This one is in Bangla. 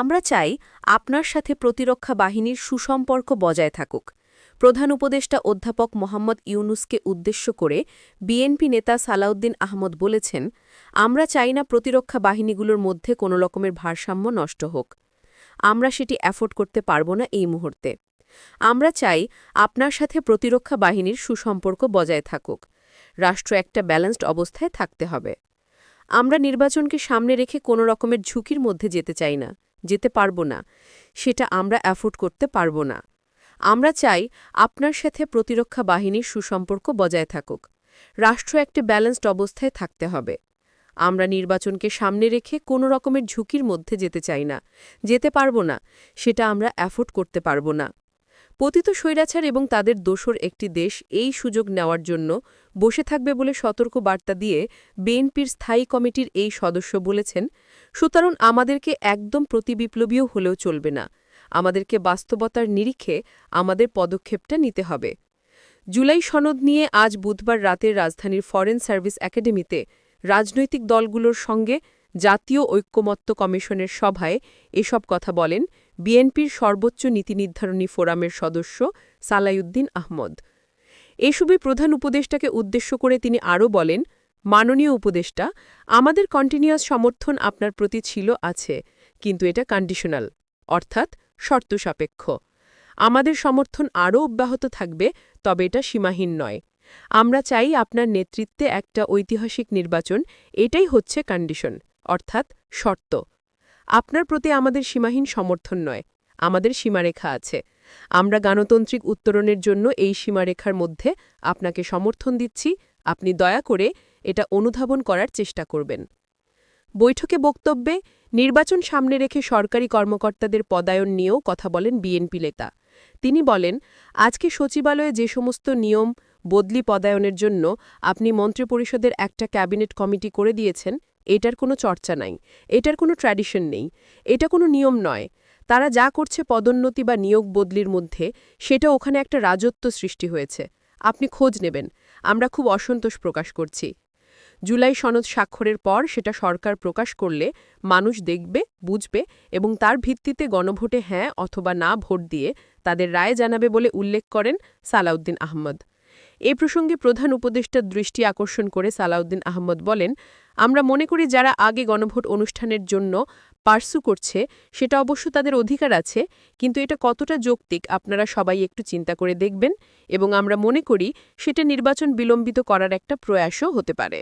আমরা চাই আপনার সাথে প্রতিরক্ষা বাহিনীর সুসম্পর্ক বজায় থাকুক। প্রধান উপদেষ্টা অধ্যাপক মোহাম্মদ ইউনুসকে উদ্দেশ্য করে বিএনপি নেতা সালাউদ্দিন আহমদ বলেছেন, আমরা চাই না প্রতিরক্ষা বাহিনীগুলোর মধ্যে কোনো রকমের ভারসাম্য নষ্ট হোক। আমরা সেটি অ্যাফোর্ড করতে পারব না এই মুহূর্তে। আমরা চাই আপনার সাথে প্রতিরক্ষা বাহিনীর সুসম্পর্ক বজায় থাকুক। রাষ্ট্র একটা ব্যালেন্সড অবস্থায় থাকতে হবে। আমরা নির্বাচনকে সামনে রেখে কোনো রকমের ঝুঁকির মধ্যে যেতে চাই না। যেতে পারব না, সেটা আমরা অ্যাফোর্ড করতে পারব না। আমরা চাই আপনার সাথে প্রতিরক্ষা বাহিনীর সুসম্পর্ক বজায় থাকুক। রাষ্ট্র একটি ব্যালেন্সড অবস্থায় থাকতে হবে। আমরা নির্বাচনকে সামনে রেখে কোনো রকমের ঝুঁকির মধ্যে যেতে চাই না। যেতে পারব না, সেটা আমরা অ্যাফোর্ড করতে পারব না। পতিত স্বৈরাচার এবং তাদের দোসর একটি দেশ এই সুযোগ নেওয়ার জন্য বসে থাকবে বলে সতর্ক বার্তা দিয়ে বিএনপির স্থায়ী কমিটির এই সদস্য বলেছেন, সুতরাং আমাদেরকে একদম প্রতিবিপ্লবীও হলেও চলবে না। আমাদেরকে বাস্তবতার নিরিখে আমাদের পদক্ষেপটা নিতে হবে। জুলাই সনদ নিয়ে আজ বুধবার রাতে রাজধানীর ফরেন সার্ভিস একাডেমিতে রাজনৈতিক দলগুলোর সঙ্গে জাতীয় ঐক্যমত্য কমিশনের সভায় এসব কথা বলেন বিএনপির সর্বোচ্চ নীতি নির্ধারণী ফোরামের সদস্য সালাইউদ্দিন আহমদ। এসবই প্রধান উপদেষ্টাকে উদ্দেশ্য করে তিনি আরও বলেন, মাননীয় উপদেষ্টা, আমাদের কন্টিনিউয়াস সমর্থন আপনার প্রতি ছিল আছে, কিন্তু এটা কন্ডিশনাল অর্থাৎ শর্ত সাপেক্ষ। আমাদের সমর্থন আরও অব্যাহত থাকবে, তবে এটা সীমাহীন নয়। আমরা চাই আপনার নেতৃত্বে একটা ঐতিহাসিক নির্বাচন, এটাই হচ্ছে কন্ডিশন অর্থাৎ শর্ত। আপনার প্রতি আমাদের সীমাহীন সমর্থন নয়, আমাদের সীমারেখা আছে। আমরা গণতান্ত্রিক উত্তরণের জন্য এই সীমারেখার মধ্যে আপনাকে সমর্থন দিচ্ছি, আপনি দয়া করে এটা অনুধাবন করার চেষ্টা করবেন। বৈঠকে বক্তব্যে নির্বাচন সামনে রেখে সরকারি কর্মকর্তাদের পদায়ন নিয়েও কথা বলেন বিএনপি নেতা। তিনি বলেন, আজকে সচিবালয়ে যে সমস্ত নিয়ম বদলি পদায়নের জন্য আপনি মন্ত্রিপরিষদের একটা ক্যাবিনেট কমিটি করে দিয়েছেন এটার কোনো চর্চা নাই, এটার কোনো ট্র্যাডিশন নেই, এটা কোনো নিয়ম নয়। তারা যা করছে পদোন্নতি বা নিয়োগ বদলির মধ্যে, সেটা ওখানে একটা রাজত্ব সৃষ্টি হয়েছে। আপনি খোঁজ নেবেন, আমরা খুব অসন্তোষ প্রকাশ করছি। জুলাই সনদ স্বাক্ষরের পর সেটা সরকার প্রকাশ করলে মানুষ দেখবে, বুঝবে এবং তার ভিত্তিতে গণভোটে হ্যাঁ অথবা না ভোট দিয়ে তাদের রায় জানাবে বলে উল্লেখ করেন সালাউদ্দিন আহমদ। এ প্রসঙ্গে প্রধান উপদেষ্টার দৃষ্টি আকর্ষণ করে সালাউদ্দিন আহমদ বলেন, আমরা মনে করি যারা আগে গণভোট অনুষ্ঠানের জন্য পার্সু করছে, সেটা অবশ্য তাদের অধিকার আছে, কিন্তু এটা কতটা যৌক্তিক আপনারা সবাই একটু চিন্তা করে দেখবেন এবং আমরা মনে করি সেটা নির্বাচন বিলম্বিত করার একটা প্রয়াসও হতে পারে।